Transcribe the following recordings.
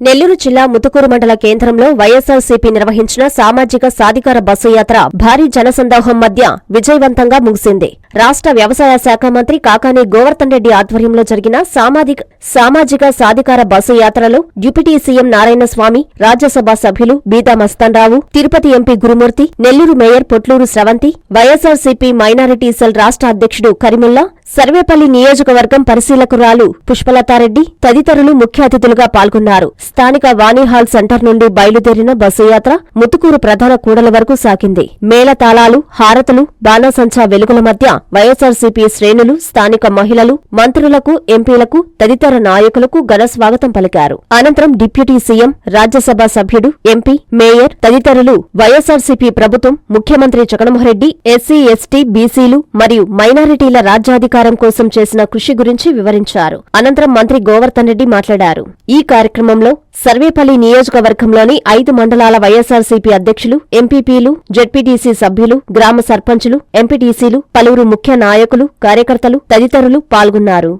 నెల్లూరు జిల్లా ముతుకూరు మండల కేంద్రంలో వైఎస్సార్సీపీ నిర్వహించిన సామాజిక సాధికార బస్సు యాత్ర భారీ జనసందోహం మధ్య విజయవంతంగా ముగిసింది. రాష్ట్ర వ్యవసాయ శాఖ మంత్రి కాకాని గోవర్ధన్ రెడ్డి ఆధ్వర్యంలో జరిగిన సామాజిక సామాజిక సాధికార బస్సు యాత్రలో డిప్యూటీ సీఎం నారాయణస్వామి రాజ్యసభ సభ్యులు Beeda Mastan Rao Tirupati MP Gurumurthy Nellore mayor Potluri Sravanthi YSRCP minority cell రాష్ట్ర అధ్యక్షుడు కరిముల్లా సర్వేపల్లి నియోజకవర్గం పరిశీలకురాలు పుష్పలతారెడ్డి తదితరులు ముఖ్య అతిథులుగా పాల్గొన్నారు. స్థానిక వాణిహాల్ సెంటర్ నుండి బయలుదేరిన బస్సు యాత్ర ముతుకూరు ప్రధాన కూడల వరకు సాగింది. మేళతాళాలు హారతులు బాణాసంచా వెలుగుల మధ్య వైఎస్సార్సీపీ శ్రేణులు స్థానిక మహిళలు మంత్రులకు ఎంపీలకు తదితర నాయకులకు ఘన స్వాగతం పలికారు. అనంతరం డిప్యూటీ సీఎం రాజ్యసభ సభ్యుడు ఎంపీ మేయర్ తదితరులు వైఎస్సార్సీపీ ప్రభుత్వం ముఖ్యమంత్రి జగన్మోహన్రెడ్డి ఎస్సీ ఎస్టీ బీసీలు మరియు మైనారిటీల రాజ్యాధికారం కోసం చేసిన కృషి గురించి వివరించారు. అనంతరం మంత్రి గోవర్ధన్ రెడ్డి మాట్లాడారు. ఈ కార్యక్రమంలో సర్వేపల్లి నియోజకవర్గంలోని ఐదు మండలాల వైఎస్సార్సీపీ అధ్యక్షులు ఎంపీపీలు జెడ్పీటీసీ సభ్యులు గ్రామ సర్పంచులు ఎంపీటీసీలు పలువురు ముఖ్య నాయకులు కార్యకర్తలు తదితరులు పాల్గొన్నారు.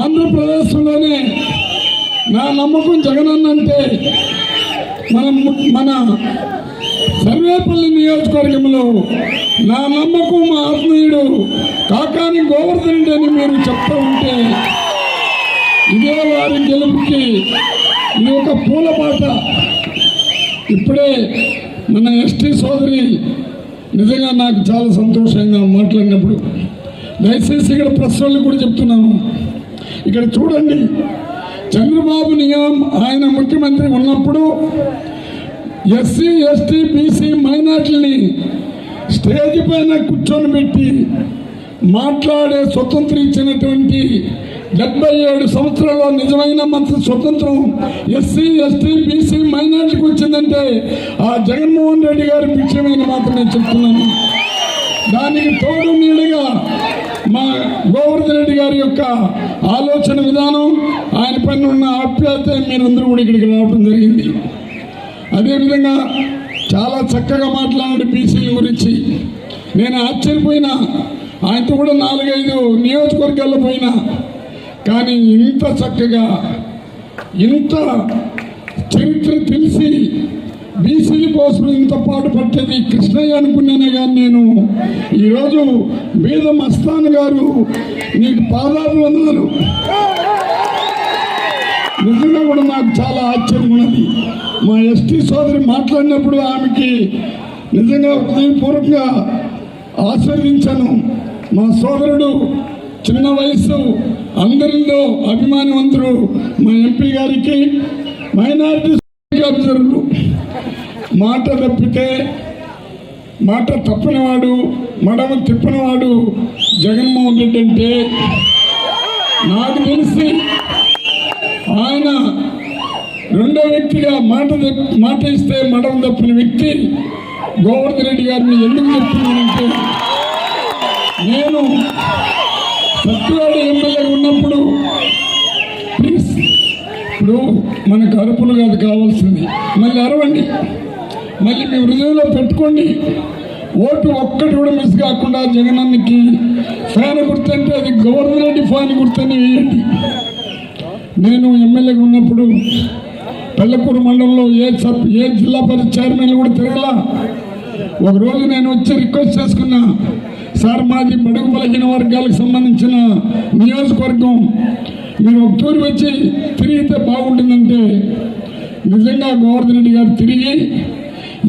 ఆంధ్రప్రదేశ్లోనే నా నమ్మకం జగనన్న అంటే మనం మన సర్వేపల్లి నియోజకవర్గంలో నా నమ్మకం మా ఆత్మీయుడు కాకాని గోవర్ధన్ రెడ్డి అని మీరు చెప్తూ ఉంటే ఇదే వారి గెలుపుకి ఇది ఒక పూల పాట ఇప్పుడే మన ఎస్టీ సోదరి నిజంగా నాకు చాలా సంతోషంగా మాట్లాడినప్పుడు. దయచేసి ఇక్కడ ప్రశ్నలు కూడా చెప్తున్నాను. ఇక్కడ చూడండి. చంద్రబాబు నియమం ఆయన ముఖ్యమంత్రి ఉన్నప్పుడు ఎస్సీ ఎస్టీ బీసీ మైనార్టీని స్టేజ్ పైన కూర్చొని పెట్టి మాట్లాడే స్వతంత్రం ఇచ్చినటువంటి డెబ్బై ఏడు సంవత్సరాల్లో నిజమైన మంత్రి స్వతంత్రం ఎస్సీ ఎస్టీ బీసీ మైనార్టీకి వచ్చిందంటే ఆ జగన్మోహన్ రెడ్డి గారి విషయమైన మాత్రం నేను చెప్తున్నాను. దానికి తోడు నీడగా మా గోవర్ధన్ రెడ్డి గారి యొక్క ఆలోచన విధానం ఆయన పైన ఉన్న ఆప్యాయత మీరందరూ కూడా ఇక్కడికి రావడం జరిగింది. అదేవిధంగా చాలా చక్కగా మాట్లాడాడు బీసీల గురించి. నేను ఆశ్చర్యపోయినా ఆయనతో కూడా నాలుగైదు నియోజకవర్గాల్లో పోయినా. కానీ ఇంత చక్కగా ఇంత చరిత్ర తెలిసి బీసీల కోసం ఇంత పాటు పట్టేది కృష్ణయ్య అనుకున్నానే కానీ నేను. ఈరోజు బీద మస్తాన్ గారు నీకు పాదాలు వందనాలు నిజంగా కూడా నాకు చాలా ఆశ్చర్యం ఉన్నది. మా ఎస్టీ సోదరి మాట్లాడినప్పుడు ఆమెకి నిజంగా హృదయపూర్వకంగా ఆశీర్వించాను మా సోదరుడు చిన్న వయసు అందరిలో అభిమానవంతుడు మా ఎంపీ గారికి మైనారిటీ అబ్జర్వర్లు మాట తప్పితే మాట తప్పినవాడు మడమ తిప్పినవాడు జగన్మోహన్ రెడ్డి అంటే నాకు తెలిసి. ఆయన రెండో వ్యక్తిగా మాట మాట ఇస్తే మడమ తప్పిన వ్యక్తి గోవర్ధన్ రెడ్డి గారిని ఎందుకు చెప్తున్నానంటే నేను సత్యవాడ ఎమ్మెల్యే ఉన్నప్పుడు ప్లీజ్ ఇప్పుడు మనకు అరుపులు కాదు కావాల్సింది. మళ్ళీ అరవండి. మళ్ళీ మీ హృదయంలో పెట్టుకోండి. ఓటు ఒక్కటి కూడా మిస్ కాకుండా జగనన్నకి ఫ్యాన్ గుర్తంటే అది గవర్నర్ రెడ్డి ఫ్యాన్ గుర్తని వేయండి. నేను ఎమ్మెల్యేగా ఉన్నప్పుడు పెళ్ళకూరు మండలంలో ఏ సబ్ ఏ జిల్లా పరిషత్ చైర్మన్ కూడా తిరగలా. ఒకరోజు నేను వచ్చి రిక్వెస్ట్ చేసుకున్నా సార్ మాది బడుగు బలహీన వర్గాలకు సంబంధించిన నియోజకవర్గం. మీరు ఒక తూరి వచ్చి తిరిగితే బాగుంటుందంటే నిజంగా గోవర్ధన్ రెడ్డి గారు తిరిగి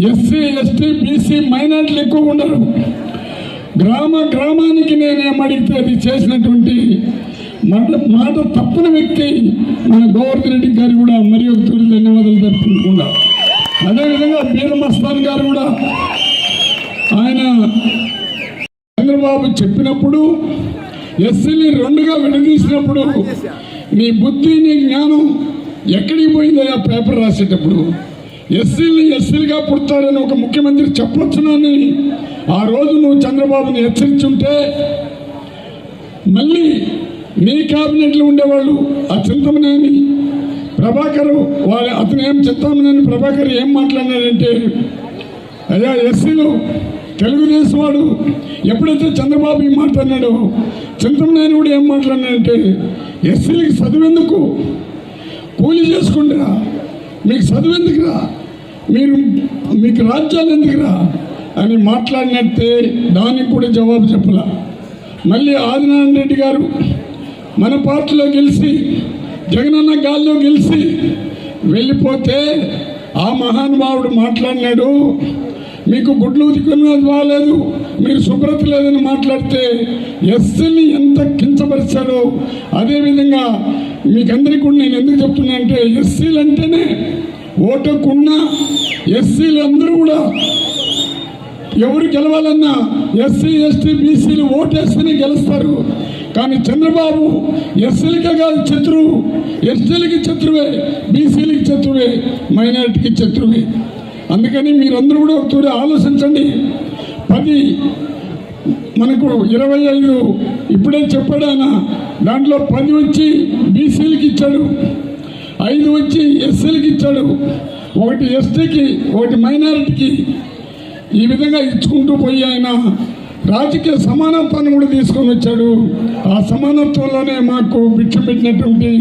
ఎస్సీ ఎస్టీ బీసీ మైనార్టీలు ఎక్కువ ఉండరు. గ్రామ గ్రామానికి నేనేం అడిగితే అది చేసినటువంటి మాట మాట తప్పని వ్యక్తి మన గోవర్ధన్ రెడ్డి గారు కూడా మరి ఒక తూరి ధన్యవాదాలు జరుపుకుంటున్నా అదేవిధంగా బీర మస్తాన్ గారు కూడా ఆయన చంద్రబాబు చెప్పినప్పుడు ఎస్సీని రెండుగా విడదీసినప్పుడు నీ బుద్ధి నీ జ్ఞానం ఎక్కడికి పోయిందో ఆ పేపర్ రాసేటప్పుడు ఎస్సీని ఎస్సీలుగా పుడతారని ఒక ముఖ్యమంత్రి చెప్పొచ్చునని ఆ రోజు నువ్వు చంద్రబాబుని హెచ్చరించుంటే మళ్ళీ నీ క్యాబినెట్లో ఉండేవాళ్ళు ఆ చింతమనేని ప్రభాకర్ వాళ్ళ అతను ఏం చింతమనేని ప్రభాకర్ ఏం మాట్లాడినాడంటే అయ్యా ఎస్సీలు తెలుగుదేశం వాడు ఎప్పుడైతే చంద్రబాబు ఈ మాట్లాడినాడో చింతమనేని కూడా ఏం మాట్లాడినాడంటే ఎస్సీలకి చదువెందుకు? కూలి చేసుకుంటారా మీకు చదువు ఎందుకురా మీరు మీకు రాజ్యాలు ఎందుకురా? అని మాట్లాడినట్టే దానికి కూడా జవాబు చెప్పలా. మళ్ళీ ఆదినారాయణ రెడ్డి గారు మన పార్టీలో గెలిచి జగనన్న గాల్లో గెలిచి వెళ్ళిపోతే ఆ మహానుభావుడు మాట్లాడినాడు మీకు గుడ్లు ఉతుకున్నది బాగాలేదు మీరు శుభ్రత లేదని మాట్లాడితే ఎస్సీని ఎంత కించపరిచాడో అదేవిధంగా మీకందరికీ కూడా నేను ఎందుకు చెప్తున్నా అంటే ఎస్సీలు అంటేనే ఓటకున్న ఎస్సీలు అందరూ కూడా ఎవరు గెలవాలన్నా ఎస్సీ ఎస్టీ బీసీలు ఓటేస్తేనే గెలుస్తారు. కానీ చంద్రబాబు ఎస్సీలకే కాదు శత్రువు. ఎస్టీలకి శత్రువే బీసీలకి శత్రువే మైనారిటీకి శత్రువే. అందుకని మీరందరూ కూడా ఒకసారి ఆలోచించండి. పది మనకు ఇరవై ఐదు ఇప్పుడే చెప్పాడు ఆయన. దాంట్లో పది వచ్చి బీసీలకి ఇచ్చాడు. ఐదు వచ్చి ఎస్సీలకి ఇచ్చాడు. ఒకటి ఎస్టీకి ఒకటి మైనారిటీకి. ఈ విధంగా ఇచ్చుకుంటూ పోయి ఆయన రాజకీయ సమానత్వాన్ని కూడా తీసుకొని వచ్చాడు. ఆ సమానత్వంలోనే మాకు భిక్ష పెట్టినటువంటి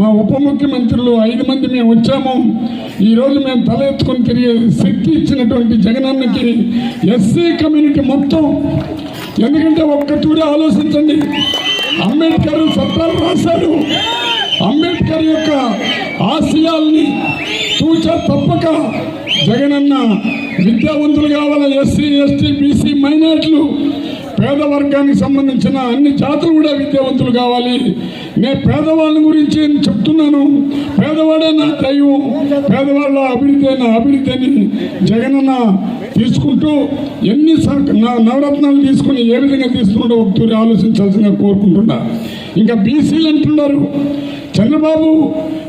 మా ఉప ముఖ్యమంత్రులు ఐదు మంది మేము వచ్చాము. ఈరోజు మేము తల ఎత్తుకొని తిరిగే శక్తి ఇచ్చినటువంటి జగనన్నకి ఎస్సీ కమ్యూనిటీ మొత్తం. ఎందుకంటే ఒక్క తూరి ఆలోచించండి. అంబేద్కర్ సత్తాలు రాశాడు అంబేద్కర్ యొక్క ఆశయాల్ని తూచ తప్పక జగనన్న విద్యావంతులు కావాల ఎస్సీ ఎస్టీ బీసీ మైనార్టీలు పేద వర్గానికి సంబంధించిన అన్ని జాతులు కూడా విద్యావంతులు కావాలి. నేను పేదవాళ్ళ గురించి నేను చెప్తున్నాను. పేదవాడే నా దైవం. పేదవాళ్ళ అభివృద్ధి నా అభివృద్ధి అని జగనన్న తీసుకుంటూ ఎన్ని నా- నవరత్నాలు తీసుకుని ఏ విధంగా తీసుకుంటూ ఒకతూరి ఆలోచించాల్సిందిగా కోరుకుంటున్నా. ఇంకా బీసీలు అంటున్నారు. చంద్రబాబు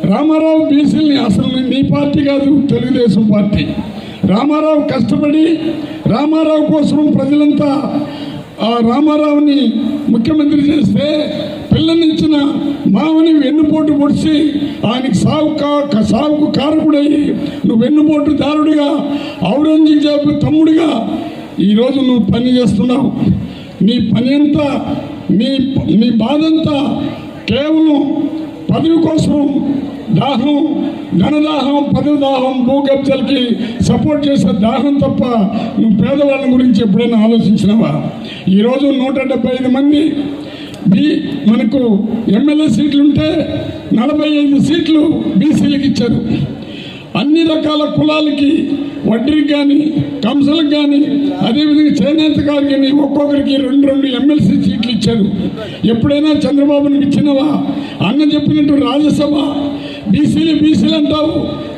రామారావు బీసీలని అసలు నీ పార్టీ కాదు తెలుగుదేశం పార్టీ. రామారావు కష్టపడి రామారావు కోసం ప్రజలంతా ఆ రామారావుని ముఖ్యమంత్రి చేస్తే పిల్లనిచ్చిన మామని వెన్నుపోటు పొడిచి ఆయనకి సాగు కా సాగుకు కారకుడయ్యి నువ్వు వెన్నుపోటు దారుడిగా ఔరంగజేబ్ తమ్ముడిగా ఈరోజు నువ్వు పని చేస్తున్నావు. నీ పని అంతా నీ నీ బాధంతా కేవలం పదవి కోసం దాహం ధనదాహం పదవి దాహం భూకబ్జలకి సపోర్ట్ చేసే దాహం తప్ప నువ్వు పేదవాళ్ళ గురించి ఎప్పుడైనా ఆలోచించినావా? ఈరోజు నూట డెబ్బై ఐదు మంది బి మనకు ఎమ్మెల్యే సీట్లుంటే నలభై ఐదు సీట్లు బీసీలకు ఇచ్చారు. అన్ని రకాల కులాలకి వడ్డీకి కానీ కంసలకు కానీ అదేవిధంగా చేనేత గారు కానీ ఒక్కొక్కరికి రెండు రెండు ఎమ్మెల్సీ సీట్లు ఇచ్చారు. ఎప్పుడైనా చంద్రబాబును ఇచ్చినవా? అన్న చెప్పినట్టు రాజ్యసభ బీసీలు బీసీలు అంటావు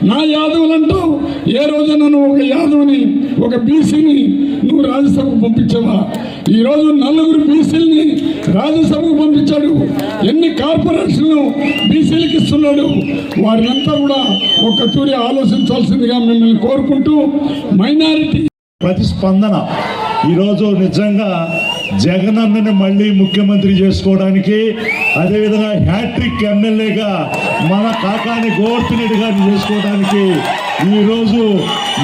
నా యాదవులు అంటావు ఏ రోజున నువ్వు ఒక యాదవుని ఒక బీసీని నువ్వు రాజ్యసభకు పంపించావా? ఈరోజు నలుగురు బీసీలని రాజ్యసభకు పంపించాడు. ఎన్ని కార్పొరేషన్లు బీసీలకు ఇస్తున్నాడు? వారినంతా కూడా ఒక తూరి ఆలోచించాల్సిందిగా మిమ్మల్ని కోరుకుంటూ మైనారిటీ ప్రతిస్పందన. ఈరోజు నిజంగా జగనన్నని మళ్ళీ ముఖ్యమంత్రి చేసుకోవడానికి అదేవిధంగా హ్యాట్రిక్ ఎమ్మెల్యేగా మన కాకాని గోవర్ధన్ గారిని చేసుకోవడానికి ఈరోజు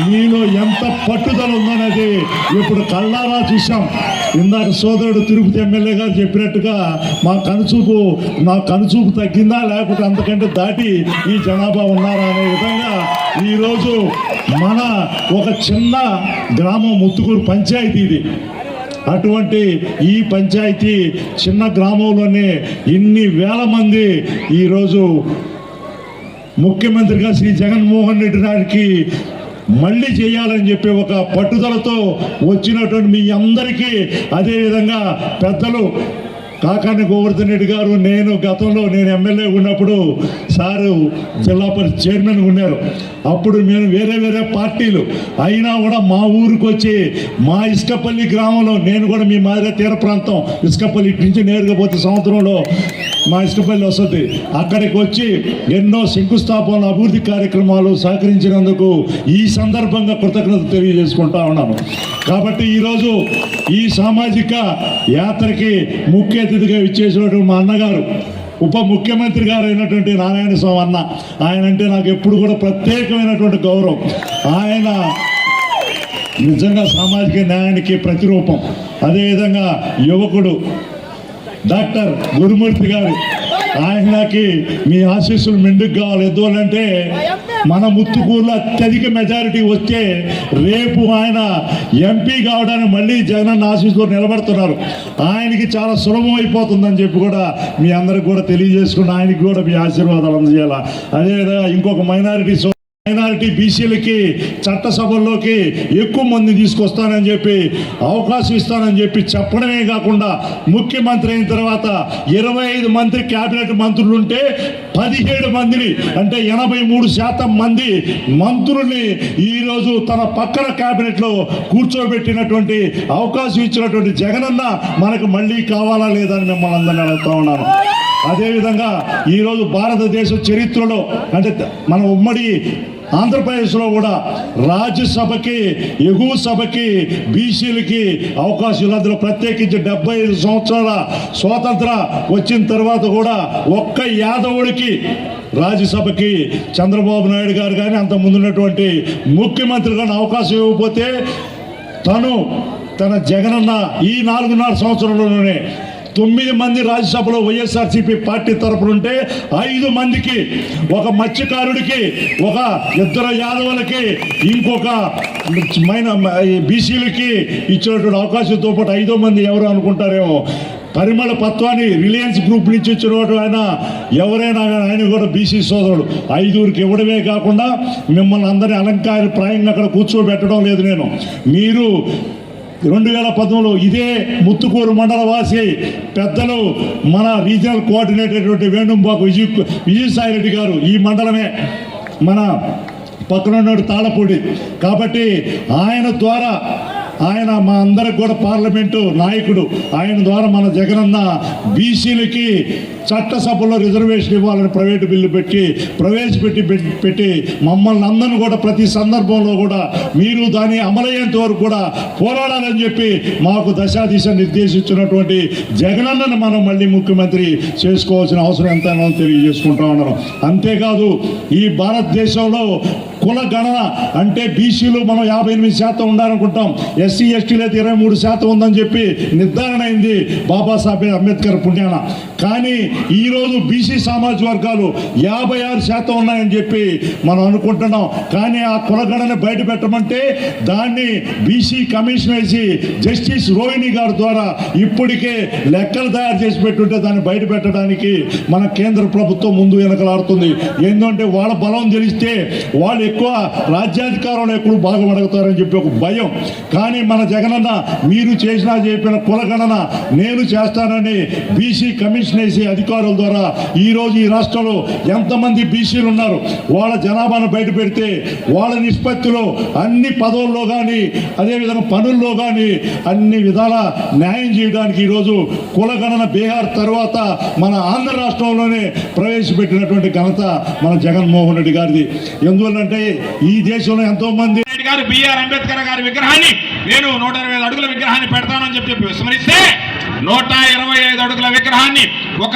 మీలో ఎంత పట్టుదల ఉందనేది ఇప్పుడు కళ్ళారా చూసాం ఇందాక సోదరుడు తిరుపతి ఎమ్మెల్యే గారు చెప్పినట్టుగా మా కనుచూపు మా కనుచూపు తగ్గిందా లేకపోతే అంతకంటే దాటి ఈ జనాభా ఉన్నారా అనే విధంగా ఈరోజు మన ఒక చిన్న గ్రామం ముత్తుకూరు పంచాయతీ ఇది. అటువంటి ఈ పంచాయతీ చిన్న గ్రామంలోనే ఇన్ని వేల మంది ఈరోజు ముఖ్యమంత్రిగా శ్రీ జగన్మోహన్ రెడ్డి గారికి మళ్ళీ చేయాలని చెప్పి ఒక పట్టుదలతో వచ్చినటువంటి మీ అందరికీ అదేవిధంగా పెద్దలు కాకాని గోవర్ధన్ రెడ్డి గారు నేను గతంలో నేను ఎమ్మెల్యే ఉన్నప్పుడు సారు జిల్లా పరిషత్ చైర్మన్ ఉన్నారు. అప్పుడు మేము వేరే వేరే పార్టీలు. అయినా కూడా మా ఊరికి వచ్చి మా ఇసుకపల్లి గ్రామంలో నేను కూడా మీ మాదిరే తీర ప్రాంతం ఇసుకపల్లి ఇటు నుంచి నేరుగా పోతే సంవత్సరంలో మా ఇసుకపల్లి వస్తుంది. అక్కడికి వచ్చి ఎన్నో శంకుస్థాపన అభివృద్ధి కార్యక్రమాలు సహకరించినందుకు ఈ సందర్భంగా కృతజ్ఞత తెలియజేసుకుంటా ఉన్నాను. కాబట్టి ఈరోజు ఈ సామాజిక యాత్రకి ముఖ్య అతిథిగా ఇచ్చేసినటువంటి మా అన్నగారు ఉప ముఖ్యమంత్రి గారు అయినటువంటి నారాయణ స్వామి అన్న ఆయన అంటే నాకు ఎప్పుడు కూడా ప్రత్యేకమైనటువంటి గౌరవం. ఆయన నిజంగా సామాజిక న్యాయానికి ప్రతిరూపం. అదేవిధంగా యువకుడు డాక్టర్ గురుమూర్తి గారు ఆయనకి మీ ఆశీస్సులు మెండుకు కావాలి. ఎందువల్లంటే మన ముత్తుకూరులో అత్యధిక మెజారిటీ వస్తే రేపు ఆయన ఎంపీ కావడానికి మళ్ళీ జగనన్న ఆశీస్సులో నిలబడుతున్నారు. ఆయనకి చాలా సులభం అయిపోతుందని చెప్పి కూడా మీ అందరికి కూడా తెలియజేసుకుని ఆయనకి కూడా మీ ఆశీర్వాదాలు అందజేయాలి. అదేవిధంగా ఇంకొక మైనారిటీ మైనారిటీ బీసీలకి చట్టసభల్లోకి ఎక్కువ మంది తీసుకొస్తానని చెప్పి అవకాశం ఇస్తానని చెప్పి చెప్పడమే కాకుండా ముఖ్యమంత్రి అయిన తర్వాత ఇరవై ఐదు మంత్రి కేబినెట్ మంత్రులు ఉంటే పదిహేడు మందిని అంటే ఎనభై మూడు శాతం మంది మంత్రుల్ని ఈరోజు తన పక్కన క్యాబినెట్లో కూర్చోబెట్టినటువంటి అవకాశం ఇచ్చినటువంటి జగనన్న మనకు మళ్ళీ కావాలా లేదని మిమ్మల్ని అందరినీ అడుగుతా ఉన్నాను. అదేవిధంగా ఈరోజు భారతదేశ చరిత్రలో అంటే మన ఉమ్మడి ఆంధ్రప్రదేశ్లో కూడా రాజ్యసభకి ఎగువ సభకి బీసీలకి అవకాశం లేదు ప్రత్యేకించి డెబ్బై ఐదు సంవత్సరాల స్వాతంత్ర వచ్చిన తర్వాత కూడా ఒక్క యాదవుడికి రాజ్యసభకి చంద్రబాబు నాయుడు గారు కానీ అంత ముందున్నటువంటి ముఖ్యమంత్రి కానీ అవకాశం ఇవ్వకపోతే తను తన జగనన్న ఈ నాలుగున్నర సంవత్సరంలోనే తొమ్మిది మంది రాజ్యసభలో వైఎస్ఆర్సీపీ పార్టీ తరపున ఉంటే ఐదు మందికి ఒక మత్స్యకారుడికి ఒక ఇద్దరు యాదవులకి ఇంకొక మైన బీసీలకి ఇచ్చినటువంటి అవకాశంతో పాటు ఐదో మంది ఎవరు అనుకుంటారేమో. పరిమళ పత్వాన్ని రిలయన్స్ గ్రూప్ నుంచి వచ్చిన ఆయన ఎవరైనా కానీ ఆయన కూడా బీసీ సోదరుడు. ఐదుగురికి ఇవ్వడమే కాకుండా మిమ్మల్ని అందరినీ అలంకార ప్రాయంగా అక్కడ కూర్చోబెట్టడం లేదు నేను. మీరు రెండు వేల పద్నాలుగులో ఇదే ముత్తుకూరు మండల వాసి పెద్దలు మన రీజనల్ కోఆర్డినేటర్ వేణుంబాకు విజయ్ విజయసాయి రెడ్డి గారు ఈ మండలమే మన పక్కన ఉన్నాడు తాళపూడి కాబట్టి ఆయన ద్వారా ఆయన మా అందరికి కూడా పార్లమెంటు నాయకుడు. ఆయన ద్వారా మన జగనన్న బీసీలకి చట్టసభలో రిజర్వేషన్ ఇవ్వాలని ప్రైవేటు బిల్లు పెట్టి ప్రవేశపెట్టి పెట్టి- పెట్టి మమ్మల్ని అందరిని కూడా ప్రతి సందర్భంలో కూడా మీరు దాన్ని అమలయ్యేంత వరకు కూడా పోరాడాలని చెప్పి మాకు దశాదిశ నిర్దేశించినటువంటి జగనన్నను మనం మళ్ళీ ముఖ్యమంత్రి చేసుకోవాల్సిన అవసరం ఎంత తెలియజేసుకుంటా ఉన్నాం అంతేకాదు ఈ భారతదేశంలో కుల గణన అంటే బీసీలు మనం యాభై ఎనిమిది శాతం ఉండాలనుకుంటాం. ఎస్సీ ఎస్టీలు అయితే ఇరవై మూడు శాతం ఉందని చెప్పి నిర్ధారణ అయింది బాబాసాహెబ్ అంబేద్కర్ పుణ్యాన. కానీ ఈరోజు బీసీ సామాజిక వర్గాలు యాభై ఆరు శాతం ఉన్నాయని చెప్పి మనం అనుకుంటున్నాం. కానీ ఆ కులగణన బయట పెట్టమంటే దాన్ని బీసీ కమిషన్ వేసి జస్టిస్ రోహిణి గారి ద్వారా ఇప్పటికే లెక్కలు తయారు చేసి పెట్టుంటే దాన్ని బయట పెట్టడానికి మన కేంద్ర ప్రభుత్వం ముందు వెనకలాడుతుంది. ఏంటంటే వాళ్ళ బలం తెలిస్తే వాళ్ళు ఎక్కువ రాజ్యాధికారంలో ఎక్కువ భాగం అడుగుతారని చెప్పి ఒక భయం. కానీ మన జగనన్న మీరు చేసినా చెప్పిన కులగణన నేను చేస్తానని బీసీ కమిషన్ వేసి అధికారుల ద్వారా ఈ రోజు ఈ రాష్ట్రంలో ఎంతమంది బీసీలు ఉన్నారు? వాళ్ళ జనాభాను బయట పెడితే వాళ్ళ నిష్పత్తిలో అన్ని పదవుల్లో కానీ అదేవిధంగా పనుల్లో కానీ అన్ని విధాల న్యాయం చేయడానికి ఈరోజు కులగణన బీహార్ తర్వాత మన ఆంధ్ర రాష్ట్రంలోనే ప్రవేశపెట్టినటువంటి ఘనత మన జగన్మోహన్ రెడ్డి గారిది. ఎందువల్లంటే ఈ దేశంలో ఎంతో మంది గారు బిఆర్ అంబేద్కర్ గారి విగ్రహాన్ని నేను నూట ఇరవై ఐదు అడుగుల విగ్రహాన్ని పెడతానని చెప్పి చెప్పి విస్మరిస్తే నూట ఇరవై ఐదు అడుగుల విగ్రహాన్ని ఒక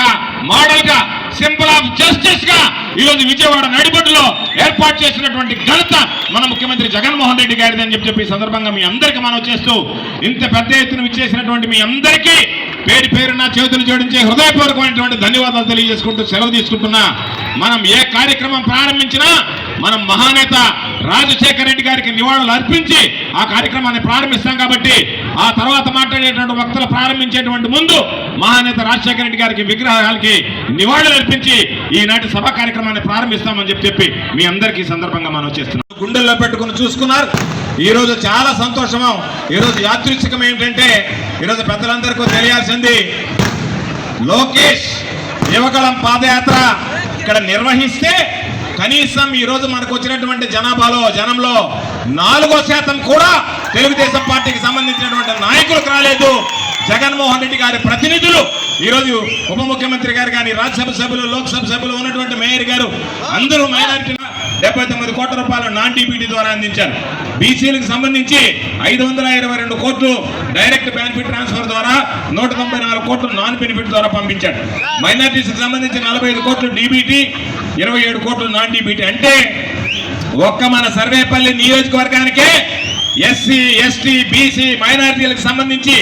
మోడల్గా సింపుల్ ఆఫ్ జస్టిస్గా ఈ రోజు విజయవాడ నడిబొడ్డులో ఏర్పాటు చేసినటువంటి ఘనత మన ముఖ్యమంత్రి జగన్మోహన్ రెడ్డి గారిది అని చెప్పి చెప్పి సందర్భంగా మీ అందరికీ మనం చేస్తూ ఇంత పెద్ద ఎత్తున విచ్చేసినటువంటి మీ అందరికీ పేరు పేరున చేతులు జోడించే హృదయపూర్వకమైనటువంటి ధన్యవాదాలు తెలియజేసుకుంటూ సెలవు తీసుకుంటున్నా. మనం ఏ కార్యక్రమం ప్రారంభించినా మనం మహానేత రాజశేఖర రెడ్డి గారికి నివాళులు అర్పించి ఆ కార్యక్రమాన్ని ప్రారంభిస్తాం కాబట్టి ఆ తర్వాత మాట్లాడేటువంటి వక్తలు ప్రారంభించేటువంటి ముందు మహానేత రాజశేఖర రెడ్డి గారికి విగ్రహాలకి నివాళులు అర్పించి ఈనాటి సభ కార్యక్రమాన్ని ప్రారంభిస్తామని చెప్పి చెప్పి మీ అందరికీ సందర్భంగా మనం చేస్తున్నాం. గుండెల్లో పెట్టుకుని చూసుకున్నారు. ఈ రోజు చాలా సంతోషం. ఈ రోజు యాదృచ్ఛికం ఏంటంటే ఈరోజు పెద్దలందరికీ తెలియాల్సింది లోకేష్ యువకళం పాదయాత్ర ఇక్కడ నిర్వహిస్తే కనీసం ఈ రోజు మనకు వచ్చినటువంటి జనాభాలో జనంలో నాలుగో శాతం కూడా తెలుగుదేశం పార్టీకి సంబంధించినటువంటి నాయకులకు రాలేదు. జగన్మోహన్ రెడ్డి గారి ప్రతినిధులు ఈరోజు ఉప ముఖ్యమంత్రి గారు కానీ రాజ్యసభ సభ్యులు లోక్సభ సభ్యులు ఉన్నటువంటి మేయర్ గారు అందరూ మైనారిటీ డెబ్బై తొమ్మిది కోట్ల రూపాయలు నాన్ డీబీటీ ద్వారా అందించారు. బీసీలకు సంబంధించి ఐదు వందల ఇరవై రెండు కోట్లు డైరెక్ట్ బెనిఫిట్ ట్రాన్స్ఫర్ ద్వారా నూట తొంభై నాలుగు కోట్లు నాన్ బెనిఫిట్ ద్వారా పంపించాడు మైనార్టీస్కి సంబంధించి నలభై ఐదు కోట్లు డీబీటీ ఇరవై ఏడు కోట్లు నాన్ డీబీటీ అంటే ఒక్క మన సర్వేపల్లి నియోజకవర్గానికే ఎస్సీ ఎస్టీ బీసీ మైనారిటీలకు సంబంధించి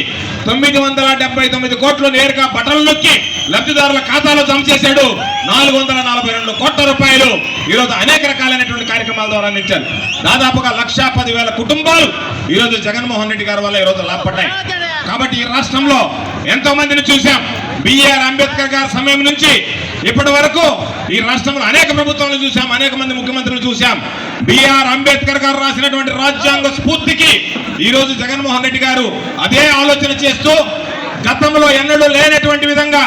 తొమ్మిది వందల డెబ్బై తొమ్మిది కోట్లు నేరుగా బటన్లు నొక్కి లబ్ధిదారుల ఖాతాలో జమ చేశాడు. నాలుగు వందల నలభై రెండు కోట్ల రూపాయలు ఈరోజు అనేక రకాలైనటువంటి కార్యక్రమాల ద్వారా అందించారు. దాదాపుగా లక్షా పదివేల కుటుంబాలు ఈరోజు జగన్మోహన్ రెడ్డి గారి వల్ల ఈరోజు లాభపడ్డాయి. కాబట్టి ఈ రాష్ట్రంలో ఎంతో మందిని చూశాం బిఆర్ అంబేద్కర్ గారి సమయం నుంచి ఇప్పటి వరకు ఈ రాష్ట్రంలో అనేక ప్రభుత్వాలు చూశాం అనేక మంది ముఖ్యమంత్రులు చూశాం. బిఆర్ అంబేద్కర్ గారు రాసినటువంటి రాజ్యాంగ స్ఫూర్తికి ఈ రోజు జగన్మోహన్ రెడ్డి గారు అదే ఆలోచన చేస్తూ గతంలో ఎన్నడూ లేనటువంటి విధంగా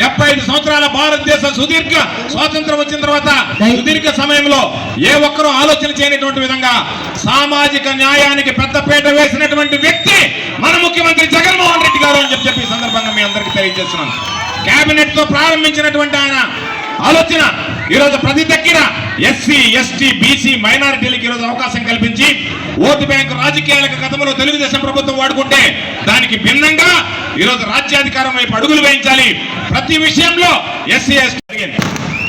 డెబ్బై ఐదు సంవత్సరాల భారతదేశ సుదీర్ఘ స్వాతంత్రం వచ్చిన తర్వాత సుదీర్ఘ సమయంలో ఏ ఒక్కరూ ఆలోచన చేయనటువంటి విధంగా సామాజిక న్యాయానికి పెద్దపీట వేసినటువంటి వ్యక్తి మన ముఖ్యమంత్రి జగన్మోహన్ రెడ్డి గారు అని చెప్పి చెప్పి ఈ సందర్భంగా మీ అందరికీ తెలియజేస్తున్నాను. కేబినెట్తో ప్రారంభించినటువంటి ఆయన ఆలోచన. ఈరోజు ప్రతి దగ్గర ఎస్సీ ఎస్టీ బీసీ మైనారిటీలకు ఈరోజు అవకాశం కల్పించి ఓటు బ్యాంకు రాజకీయాలకు గతంలో తెలుగుదేశం ప్రభుత్వం వాడుకుంటే దానికి భిన్నంగా ఈరోజు రాజ్యాధికారం వైపు అడుగులు వేయించాలి. ప్రతి విషయంలో ఎస్సీ ఎస్టీ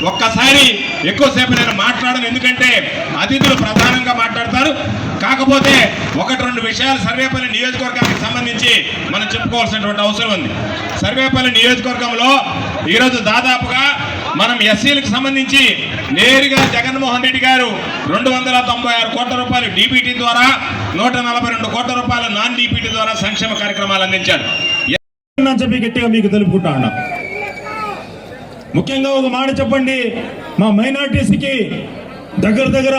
ఒక్కసారి ఎక్కువసేపు నేను మాట్లాడను ఎందుకంటే అతిథులు ప్రధానంగా మాట్లాడతారు. కాకపోతే ఒకటి రెండు విషయాలు సర్వేపల్లి నియోజకవర్గానికి సంబంధించి మనం చెప్పుకోవాల్సినటువంటి అవసరం ఉంది. సర్వేపల్లి నియోజకవర్గంలో ఈరోజు దాదాపుగా మనం ఎస్సీలకు సంబంధించి నేరుగా జగన్మోహన్ రెడ్డి గారు రెండు వందల తొంభై ఆరు కోట్ల రూపాయలు డీబీటీ ద్వారా నూట నలభై రెండు కోట్ల రూపాయలు నాన్ డీబీటీ ద్వారా సంక్షేమ కార్యక్రమాలు అందించారు చెప్పి గట్టిగా మీకు తెలుపుకుంటా ఉన్నా. ముఖ్యంగా ఒక మాట చెప్పండి. మా మైనార్టీస్కి దగ్గర దగ్గర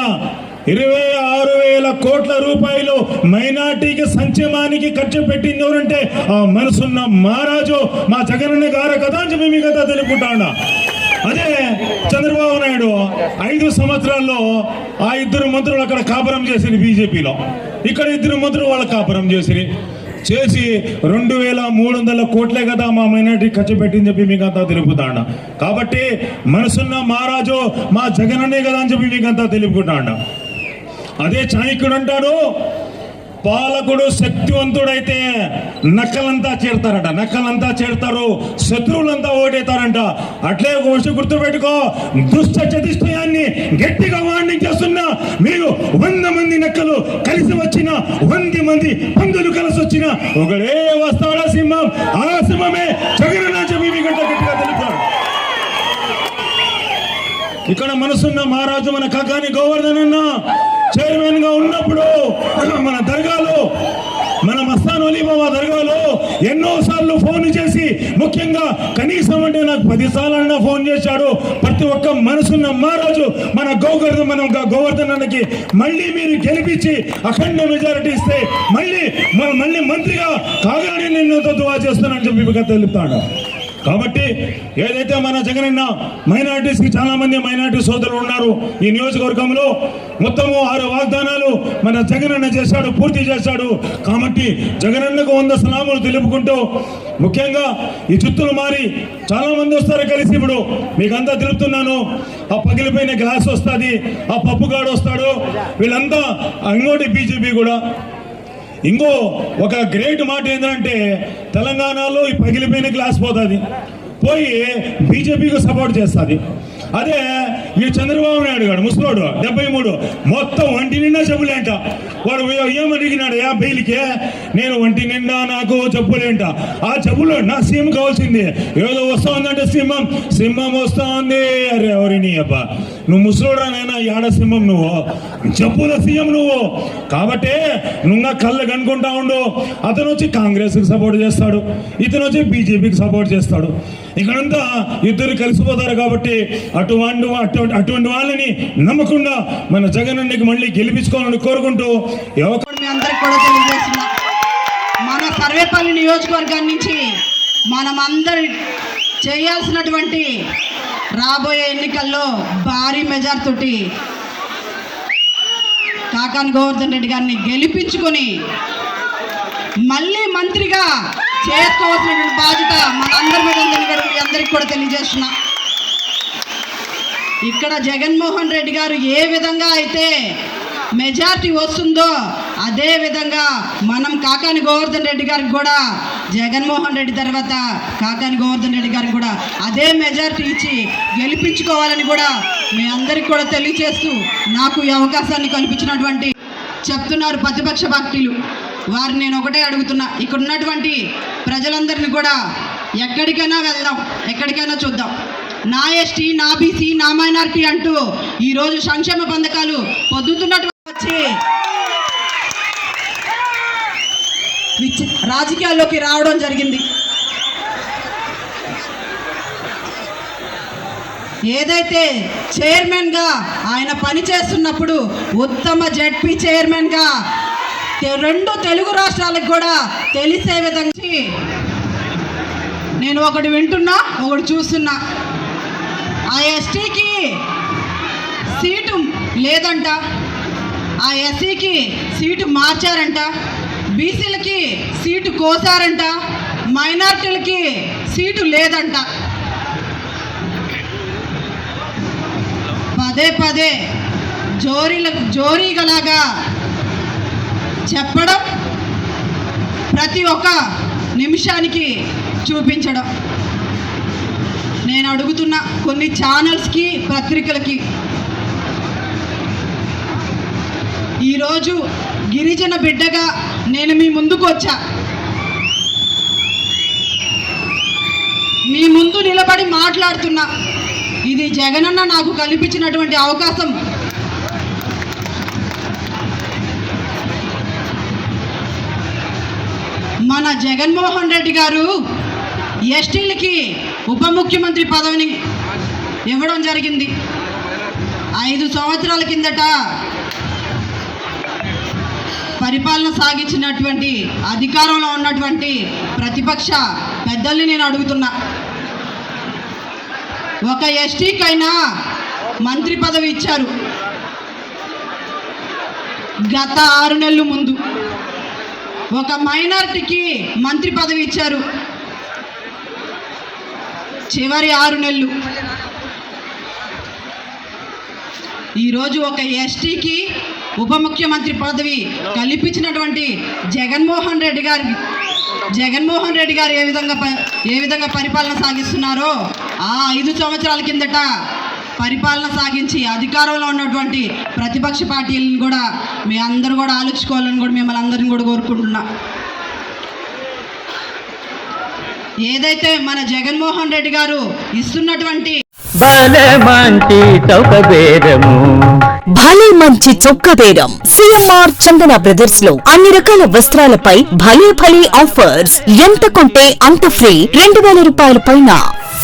ఇరవై ఆరు వేల కోట్ల రూపాయలు మైనార్టీకి సంక్షేమానికి ఖర్చు పెట్టింది ఎవరంటే ఆ మనసున్న మహారాజు మా జగనన్న గారు కదా అని చెప్పి మీ కదా తెలుపుకుంటా ఉన్నా. అదే చంద్రబాబు నాయుడు ఐదు సంవత్సరాల్లో ఆ ఇద్దరు మంత్రులు అక్కడ కాపురం చేసింది బీజేపీలో. ఇక్కడ ఇద్దరు మంత్రులు వాళ్ళు కాపురం చేసిరి. చేసి రెండు వేల మూడు వందల కోట్లే కదా మా మైనార్టీ ఖర్చు పెట్టింది చెప్పి మీకు అంతా తెలుపుతాండ. కాబట్టి మనసున్న మహారాజు మా జగనన్నే కదా అని చెప్పి మీకు అంతా తెలుపుకుంటాండ. అదే చాణక్యుడు అంటాడు పాలకుడు శక్తివంతుడైతే నక్కలంతా చేరుతారట. నక్కలంతా చేరుతారు శత్రువులంతా ఓటేతారంట. అట్లే ఒక విషయం గుర్తుపెట్టుకో దుష్ట చతిష్టయాన్ని గట్టిగా వాణించేస్తున్న మీరు వంద మంది నక్కలు కలిసి వచ్చిన వంద మంది పందులు కలిసి వచ్చిన ఒకడే వస్తాడా సింహం? ఆ సింహమే జగన్ చెప్పి మీకు గట్టిగా తెలుపుతాడు. ఇక్కడ మనసున్న మహారాజు మన కాకాని గోవర్ధన్ అన్నా చైర్మన్గా ఉన్నప్పుడు మన దర్గాలో మన మస్తాన్ అలీబాబా దర్గాలో ఎన్నో సార్లు ఫోన్ చేసి ముఖ్యంగా కనీసం అంటే నాకు పదిసార్లు ఫోన్ చేశాడు. ప్రతి ఒక్క మనసున్న మహారాజు మన గోవర్ధన్ మన గోవర్ధనానికి మళ్ళీ మీరు గెలిపించి అఖండ మెజారిటీ ఇస్తే మళ్ళీ మళ్ళీ మంత్రిగా కాగలని నిన్ను దువా చేస్తానని చెప్పి తెలుపుతాడు కాబట్టి ఏదైతే మన జగనన్న మైనార్టీస్కి చాలామంది చాలా మంది మైనార్టీ సోదరులు ఉన్నారు ఈ నియోజకవర్గంలో మొత్తము ఆరు వాగ్దానాలు మన జగనన్న చేశాడు పూర్తి చేశాడు. కాబట్టి జగనన్నకు వంద సలాములు తెలుపుకుంటూ ముఖ్యంగా ఈ చుత్తులు మారి చాలా మంది వస్తారు కలిసి ఇప్పుడు. మీకంతా తెలుపుతున్నాను. ఆ పగిలిపోయిన గ్లాస్ వస్తుంది ఆ పప్పుగాడు వస్తాడు. వీళ్ళంతా అంగోటి బీజేపీ కూడా. ఇంకో ఒక గ్రేట్ మాట ఏంటంటే తెలంగాణలో ఈ పగిలిపోయిన గ్లాస్ పోతుంది. పోయి బీజేపీకి సపోర్ట్ చేస్తుంది. అదే ఈ చంద్రబాబు నాయుడు గారు ముసలోడు డెబ్బై మూడు. మొత్తం ఒంటి నిండా చెప్పులేంట. వాడు ఏం అడిగినాడు యా నేను ఒంటి నిండా నాకు చెప్పులేంట. ఆ చెప్పులు నా సీఎం కావాల్సింది. ఏదో వస్తా ఉందంటే సింహం. సింహం వస్తా ఉంది అరే ఎవరిని అబ్బా. నువ్వు ముసలోడా నైనా యాడ సింహం నువ్వు? చెప్పుల సీఎం నువ్వు. కాబట్టి నువ్వు కళ్ళు కనుకుంటా ఉండు. అతను వచ్చి కాంగ్రెస్కి సపోర్ట్ చేస్తాడు. ఇతను వచ్చి బీజేపీకి సపోర్ట్ చేస్తాడు. ఇక్కడంతా ఇద్దరు కలిసిపోతారు కాబట్టి అటువంటి అటువంటి అటువంటి వాళ్ళని నమ్మకుండా మన జగనన్నకి మళ్ళీ గెలిపించుకోవాలని కోరుకుంటూ అందరికి కూడా తెలియజేస్తున్నా. మన సర్వేపల్లి నియోజకవర్గం నుంచి మనం అందరి చేయాల్సినటువంటి రాబోయే ఎన్నికల్లో భారీ మెజార్ తోటి కాకాని గోవర్ధన్ రెడ్డి గారిని గెలిపించుకొని మళ్ళీ మంత్రిగా చేసుకోవాల్సినటువంటి బాధ్యత మనందరి మీద ఉందని కూడా మీ అందరికి కూడా తెలియజేస్తున్నా. ఇక్కడ జగన్మోహన్ రెడ్డి గారు ఏ విధంగా అయితే మెజార్టీ వస్తుందో అదే విధంగా మనం కాకాని గోవర్ధన్ రెడ్డి గారికి కూడా జగన్మోహన్ రెడ్డి తర్వాత కాకాని గోవర్ధన్ రెడ్డి గారికి కూడా అదే మెజార్టీ ఇచ్చి గెలిపించుకోవాలని కూడా మీ అందరికి కూడా తెలియచేస్తూ నాకు ఈ అవకాశాన్ని కల్పించినటువంటి చెప్తున్నారు ప్రతిపక్ష పార్టీలు. వారిని నేను ఒకటే అడుగుతున్నా. ఇక్కడ ఉన్నటువంటి ప్రజలందరినీ కూడా ఎక్కడికైనా వెళ్దాం. ఎక్కడికైనా చూద్దాం. నా ఎస్టీ నా బీసీ నా మైనార్టీ అంటూ ఈరోజు సంక్షేమ పథకాలు పొద్దుతున్నట్టు వచ్చి రాజకీయాల్లోకి రావడం జరిగింది. ఏదైతే చైర్మన్గా ఆయన పనిచేస్తున్నప్పుడు ఉత్తమ జడ్పీ చైర్మన్గా రెండు తెలుగు రాష్ట్రాలకు కూడా తెలిసే విధంగా నేను ఒకటి వింటున్నా ఒకటి చూస్తున్నా. ఆ ఎస్టీకి సీటు లేదంట. ఆ ఎస్సీకి సీటు మార్చారంట. బీసీలకి సీటు కోసారంట. మైనార్టీలకి సీటు లేదంట. పదే పదే జోరీల జోరీగలాగా చెప్పడం ప్రతి ఒక్క నిమిషానికి చూపించడం. నేను అడుగుతున్న కొన్ని ఛానల్స్కి పత్రికలకి. ఈరోజు గిరిజన బిడ్డగా నేను మీ ముందుకు వచ్చా. మీ ముందు నిలబడి మాట్లాడుతున్నా. ఇది జగనన్న నాకు కల్పించినటువంటి అవకాశం. మన జగన్మోహన్ రెడ్డి గారు ఎస్టీలకి ఉప ముఖ్యమంత్రి పదవిని ఇవ్వడం జరిగింది. ఐదు సంవత్సరాల కిందట పరిపాలన సాగించినటువంటి అధికారంలో ఉన్నటువంటి ప్రతిపక్ష పెద్దల్ని నేను అడుగుతున్నా. ఒక ఎస్టీకైనా మంత్రి పదవి ఇచ్చారు. గత ఆరు నెలల ముందు ఒక మైనారిటీకి మంత్రి పదవి ఇచ్చారు. చివరి ఆరు నెలలు. ఈరోజు ఒక ఎస్టీకి ఉప ముఖ్యమంత్రి పదవి కల్పించినటువంటి జగన్మోహన్ రెడ్డి గారి జగన్మోహన్ రెడ్డి గారు ఏ విధంగా ఏ విధంగా పరిపాలన సాగిస్తున్నారో ఆ ఐదు సంవత్సరాల కిందట పరిపాలన సాగించి అధికారంలో ఉన్నటువంటి ప్రతిపక్ష పార్టీలను కూడా మీ అందరూ కూడా ఆలోచించుకోవాలని కూడా మిమ్మల్ని అందరిని కూడా కోరుకుంటున్నా. ఏదైతే మన జగన్మోహన్ రెడ్డి గారు ఇస్తున్నటువంటి బలమంటి చౌక బేరము భలే మంచి చొక్క బేరం సిఎంఆర్ చందన బ్రదర్స్లో అన్ని రకాల వస్త్రాలపై భలే భలే ఆఫర్స్. ఎంత కొంటే అంత ఫ్రీ. రెండు వేల రూపాయల పైన.